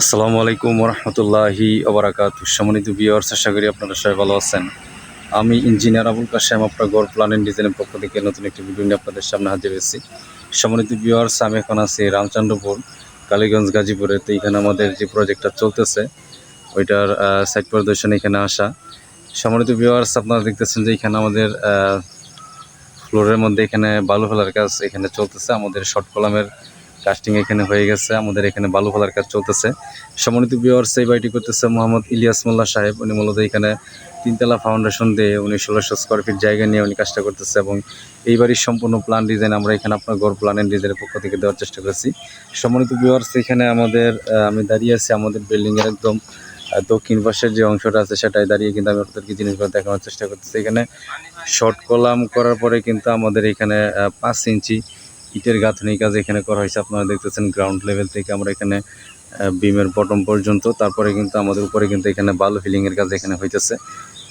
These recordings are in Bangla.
আসসালামু আলাইকুম রহমতুল্লাহি ওবরাকাত। সম্মানিত বিয়ার্স আশা করি আপনারা সবাই ভালো আছেন। আমি ইঞ্জিনিয়ার আবুল কাশেম, আপনার গড় প্ল্যান অ্যান্ড ডিজাইনের পক্ষ থেকে নতুন একটি ভিডিও নিয়ে আপনাদের সামনে হাজির হয়েছি। সম্মানিত বিয়ার্স আমি এখন আছি রামচন্দ্রপুর, কালীগঞ্জ, গাজীপুরে। তো এখানে আমাদের যে প্রজেক্টটা চলতেছে, ওইটার সাইট পরিদর্শন এখানে আসা। সম্মানিত বিয়ার্স আপনারা দেখতেছেন যে এখানে আমাদের ফ্লোরের মধ্যে এখানে বালু ফেলার কাজ এখানে চলতেছে। আমাদের শর্ট কলামের কাস্টিং এখানে হয়ে গেছে, আমাদের এখানে বালু ফেলার কাজ চলতেছে। সমন্বিত বিওয়ার্স এই বাড়িটি করতেছে মোহাম্মদ ইলিয়াস মোল্লা সাহেব। উনি মূলত এখানে তিনতলা ফাউন্ডেশন দিয়ে উনি ষোলোশো স্কোয়ার ফিট জায়গা নিয়ে উনি কাজটা করতেছে এবং এই বাড়ির সম্পূর্ণ প্ল্যান ডিজাইন আমরা এখানে আপনার গড় প্ল্যান অ্যান্ড ডিজাইনের পক্ষ থেকে দেওয়ার চেষ্টা করেছি। সমন্বিত বিওয়ার্স এখানে আমাদের আমি দাঁড়িয়ে আছি আমাদের বিল্ডিংয়ের একদম দক্ষিণ পাশের যে অংশটা আছে সেটাই দাঁড়িয়ে কিন্তু আমি আপনাদেরকে জিনিসগুলো দেখানোর চেষ্টা করতেছি। এখানে শর্ট কলাম করার পরে কিন্তু আমাদের এখানে পাঁচ ইঞ্চি ইটের গাঁথনি কাজ এখানে করা হয়েছে। আপনারা দেখতেছেন গ্রাউন্ড লেভেল থেকে আমরা এখানে বিমের বটম পর্যন্ত। তারপরে কিন্তু আমাদের উপরে কিন্তু এখানে বালু ফিলিংয়ের কাজ এখানে হইতেছে।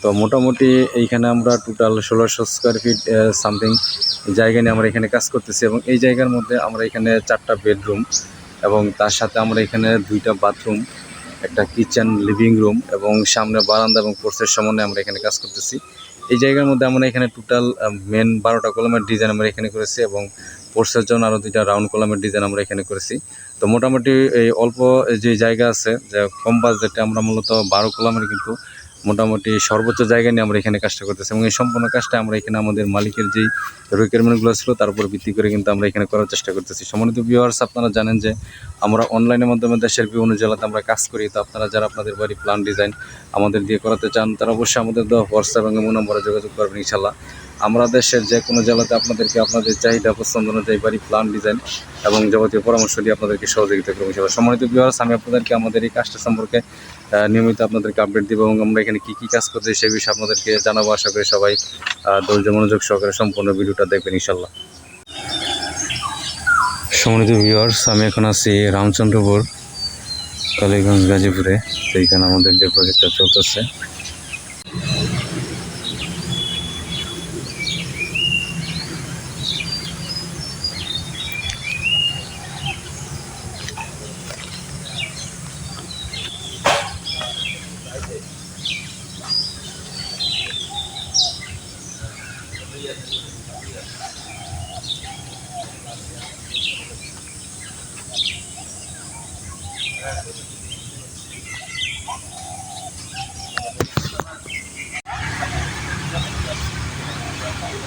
তো মোটামুটি এইখানে আমরা টোটাল ষোলোশো স্কোয়ার ফিট সামথিং জায়গা নিয়ে আমরা এখানে কাজ করতেছি এবং এই জায়গার মধ্যে আমরা এখানে চারটা বেডরুম এবং তার সাথে আমরা এখানে দুইটা বাথরুম একটা কিচেন লিভিং রুম এবং সামনে বারান্দা এবং পোর্সের সমন্বয়ে আমরা এখানে কাজ করতেছি। এই জায়গার মধ্যে আমরা এখানে টোটাল মেন বারোটা কলমের ডিজাইন আমরা এখানে করেছি এবং পোর্সের জন্য আরও দুইটা রাউন্ড কলমের ডিজাইন আমরা এখানে করেছি। তো মোটামুটি এই অল্প যে জায়গা আছে, যে কম বাজেটে আমরা মূলত বারো কলমের কিন্তু মোটামুটি সর্বোচ্চ জায়গা নিয়ে আমরা এখানে কাজটা করতেছি এবং এই সম্পূর্ণ কাজটা আমরা এখানে আমাদের মালিকের যেই রিকোয়ারমেন্টগুলো ছিল তার উপর ভিত্তি করে কিন্তু আমরা এখানে করার চেষ্টা করতেছি। সম্মানিত ভিউয়ার্স আপনারা জানেন যে আমরা অনলাইনের মাধ্যমে দেশের বিভিন্ন জেলাতে আমরা কাজ করি। তো আপনারা যারা আপনাদের বাড়ি প্ল্যান ডিজাইন আমাদের দিয়ে করাতে চান, তারা অবশ্যই আমাদের দেওয়া হোয়াটসঅ্যাপ এবং এমন নম্বরে যোগাযোগ করবেন ইনশাল্লাহ আমরা দেশের যে কোনো জেলাতে আপনাদেরকে আপনাদের চাহিদা, পছন্দ অনুযায়ী বাড়ি প্ল্যান ডিজাইন এবং যাবতীয় পরামর্শ দিয়ে আপনাদেরকে সহযোগিতা করব ইনশাল্লাহ সম্মানিত ভিউয়ার্স আমি আপনাদেরকে আমাদের এই কাজটা সম্পর্কে নিয়মিত আপনাদেরকে আপডেট দিব এবং আমরা এখানে কী কী কাজ করছি সেই বিষয়ে আপনাদেরকে জানাব। আশা করি সবাই ধৈর্য মনোযোগ সহকারে সম্পূর্ণ ভিডিওটা দেখবেন ইনশাল্লাহ সম্মানিত ভিউয়ার্স আমি এখন আছি রামচন্দ্রপুর, কালীগঞ্জ, গাজীপুরে। সেইখানে আমাদের যে প্রজেক্টটা চলতেছে। Thank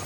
you.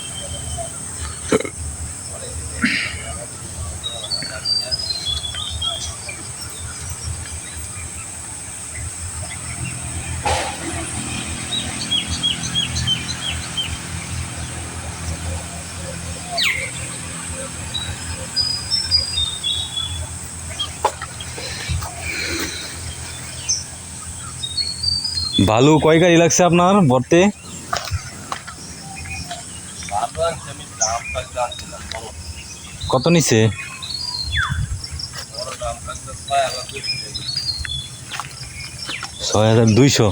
ভালো কয় গাড়ি লাগছে আপনার বর্তে কত নিছে? ছয় হাজার দুইশো।